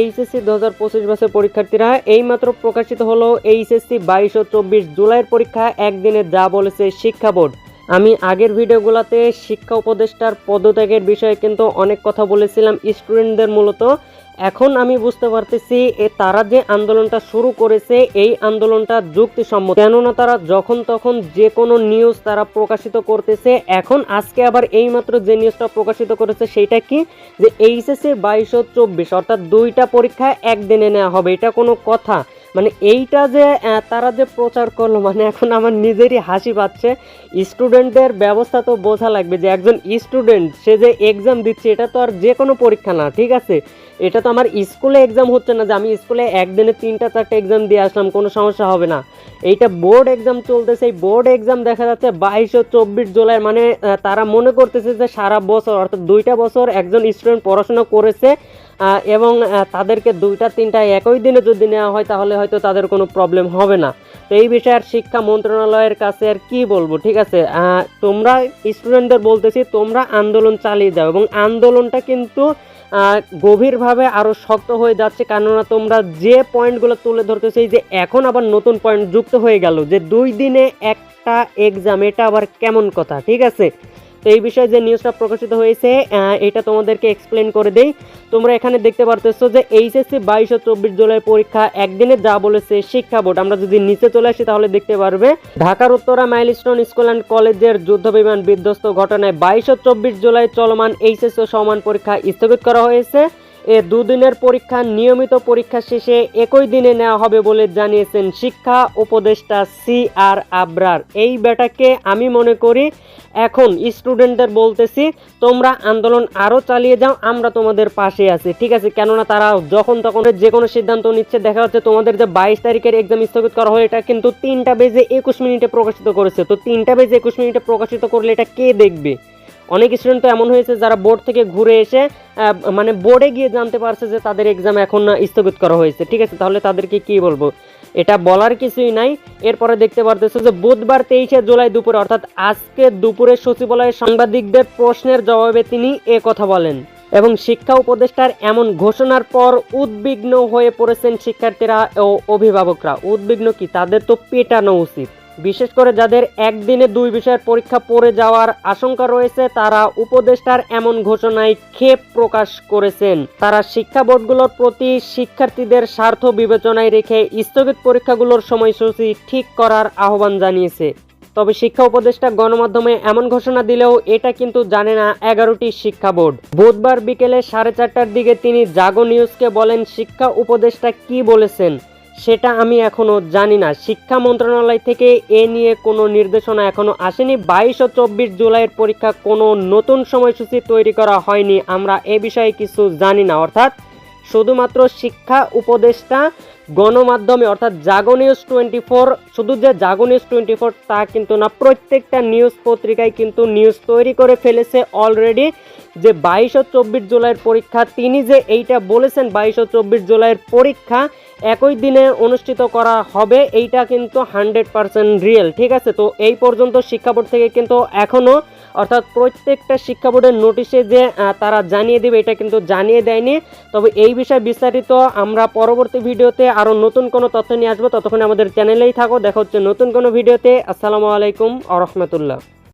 HSC দু হাজার পঁচিশ বছর পরীক্ষার্থীরা এইমাত্র প্রকাশিত হলো এইচএসসি বাইশ ও চব্বিশ জুলাইয়ের পরীক্ষা, একদিনে যা বলেছে শিক্ষা বোর্ড। আমি আগের ভিডিওগুলোতে শিক্ষা উপদেষ্টার পদত্যাগের বিষয়ে কিন্তু অনেক কথা বলেছিলাম, স্টুডেন্টদের মূলত এখন আমি বুঝতে পারতেছি, এ তারা যে আন্দোলনটা শুরু করেছে, এই আন্দোলনটা যুক্তিসম্মত। কেননা তারা যখন তখন যে কোনো নিউজ তারা প্রকাশিত করতেছে, এখন আজকে আবার এইমাত্র যে নিউজটা প্রকাশিত করেছে সেইটা কি? যে এইচএসসি বাইশশো চব্বিশ, অর্থাৎ দুইটা পরীক্ষা একদিনে নেওয়া হবে, এটা কোনো কথা। মানে এইটা যে তারা যে প্রচার করল মানে এখন আমার নিজেরই হাসি পাচ্ছে। স্টুডেন্টদের ব্যবস্থা তো বোঝা লাগবে যে, একজন স্টুডেন্ট, সে যে এক্সাম দিচ্ছে, এটা তো আর যে কোনো পরীক্ষা না, ঠিক আছে? এটা তো আমার স্কুলে এক্সাম হচ্ছে না যে, আমি স্কুলে একদিনে তিনটা, চারটে এক্সাম দিয়ে আসলাম, কোনো সমস্যা হবে না। এইটা বোর্ড এক্সাম চলতেছে, এই বোর্ড এক্সাম দেখা যাচ্ছে বাইশ ও চব্বিশ জুলাই মানে তারা মনে করতেছে যে সারা বছর, অর্থাৎ দুইটা বছর একজন স্টুডেন্ট পড়াশোনা করেছে এবং তাদেরকে দুইটা, তিনটা একই দিনে যদি নেওয়া হয়, তাহলে হয়তো তাদের কোনো প্রবলেম হবে না। তো এই বিষয়ে আর শিক্ষা মন্ত্রণালয়ের কাছে আর কি বলব, ঠিক আছে? তোমরা স্টুডেন্টদের বলতেছি, তোমরা আন্দোলন চালিয়ে যাও এবং আন্দোলনটা কিন্তু গভীরভাবে আরও শক্ত হয়ে যাচ্ছে। কেননা তোমরা যে পয়েন্টগুলো তুলে ধরতেছে যে এখন আবার নতুন পয়েন্ট যুক্ত হয়ে গেল যে দুই দিনে একটা এক্সাম এটা আবার কেমন কথা, ঠিক আছে? এই বিষয়ে যে নিউজটা প্রকাশিত হয়েছে এটা তোমাদেরকে এক্সপ্লেন করে দেই। তোমরা এখানে দেখতে পারতেছো যে এইচএসসি বাইশ ও চব্বিশ জুলাই পরীক্ষা একদিনে যা বলেছে শিক্ষা বোর্ড। আমরা যদি নিচে চলে আসি তাহলে দেখতে পারবে, ঢাকার উত্তরা মাইলস্টোন স্কুল অ্যান্ড কলেজের যুদ্ধ বিমান বিধ্বস্ত ঘটনায় বাইশ ও চব্বিশ জুলাই চলমান এইচএসসি সমান পরীক্ষা স্থগিত করা হয়েছে। এ দুদিনের পরীক্ষা, নিয়মিত পরীক্ষা শেষে একই দিনে নেওয়া হবে বলে জানিয়েছেন শিক্ষা উপদেষ্টা সি আর আবরার। এই বেটাকে আমি মনে করি, এখন স্টুডেন্টদের বলতেছি, তোমরা আন্দোলন আরও চালিয়ে যাও, আমরা তোমাদের পাশে আছি। ঠিক আছে, কেননা তারা যখন তখন যে কোনো সিদ্ধান্ত নিচ্ছে, দেখা যাচ্ছে তোমাদের যে বাইশ তারিখের এক্সাম স্থগিত করা হয় এটা কিন্তু তিনটা বেজে একুশ মিনিটে প্রকাশিত করেছে। তো তিনটা বেজে একুশ মিনিটে প্রকাশিত করলে এটা কে দেখবে? অনেক স্টুডেন্ট তো এমন হয়েছে যারা বোর্ড থেকে ঘুরে এসে মানে বোর্ডে গিয়ে জানতে পারছে যে তাদের এক্সাম এখন স্থগিত করা হয়েছে। ঠিক আছে, তাহলে তাদেরকে কি বলব? এটা বলার কিছুই নাই। এরপরে দেখতে পারতেছে যে বুধবার তেইশে জুলাই দুপুরে, অর্থাৎ আজকে দুপুরে সচিবালয়ের সাংবাদিকদের প্রশ্নের জবাবে তিনি এ কথা বলেন। এবং শিক্ষা উপদেষ্টার এমন ঘোষণার পর উদ্বিগ্ন হয়ে পড়েছেন শিক্ষার্থীরা ও অভিভাবকরা। উদ্বিগ্ন কি? তাদের তো পেটানো উচিত। বিশেষ করে যাদের একদিনে দুই বিষয়ের পরীক্ষা পড়ে যাওয়ার আশঙ্কা রয়েছে, তারা উপদেষ্টার এমন ঘোষণায় ক্ষেপ প্রকাশ করেছেন। তারা শিক্ষা বোর্ডগুলোর প্রতি শিক্ষার্থীদের স্বার্থ বিবেচনায় রেখে স্থগিত পরীক্ষাগুলোর সময়সূচি ঠিক করার আহ্বান জানিয়েছে। তবে শিক্ষা উপদেষ্টা গণমাধ্যমে এমন ঘোষণা দিলেও এটা কিন্তু জানে না এগারোটি শিক্ষা বোর্ড। বুধবার বিকেলে সাড়ে চারটার দিকে তিনি জাগো নিউজকে বলেন, শিক্ষা উপদেষ্টা কি বলেছেন? সেটা আমি এখনও জানি না। শিক্ষা মন্ত্রণালয় থেকে এ নিয়ে কোনো নির্দেশনা এখনও আসেনি। বাইশ ও চব্বিশ জুলাইয়ের পরীক্ষা কোনো নতুন সময়সূচি তৈরি করা হয়নি। আমরা এ বিষয়ে কিছু জানি না, অর্থাৎ শুধুমাত্র শিক্ষা উপদেষ্টা গণমাধ্যমে, অর্থাৎ জাগো নিউজ টোয়েন্টি ফোর, শুধু যে জাগো নিউজ টোয়েন্টি ফোর তা কিন্তু না, প্রত্যেকটা নিউজ পত্রিকায় কিন্তু নিউজ তৈরি করে ফেলেছে অলরেডি যে বাইশ ও চব্বিশ জুলাইয়ের পরীক্ষা। তিনি যে এইটা বলেছেন, বাইশ ও চব্বিশ জুলাইয়ের পরীক্ষা একই দিনে অনুষ্ঠিত করা হবে, এইটা কিন্তু হান্ড্রেড পার্সেন্ট রিয়েল ঠিক আছে? তো এই পর্যন্ত শিক্ষা বোর্ড থেকে কিন্তু এখনও অর্থাৎ প্রত্যেকটা শিক্ষা বোর্ডের নোটিশে যে তারা জানিয়ে দেবে, এটা কিন্তু জানিয়ে দেয়নি। তবে এই বিষয়ে বিস্তারিত আমরা পরবর্তী ভিডিওতে আরও নতুন কোনো তথ্য নিয়ে আসব। ততক্ষণে আমাদের চ্যানেলেই থাকো। দেখা হচ্ছে নতুন কোনো ভিডিওতে। আসসালামু আলাইকুম আ রহমতুল্লাহ।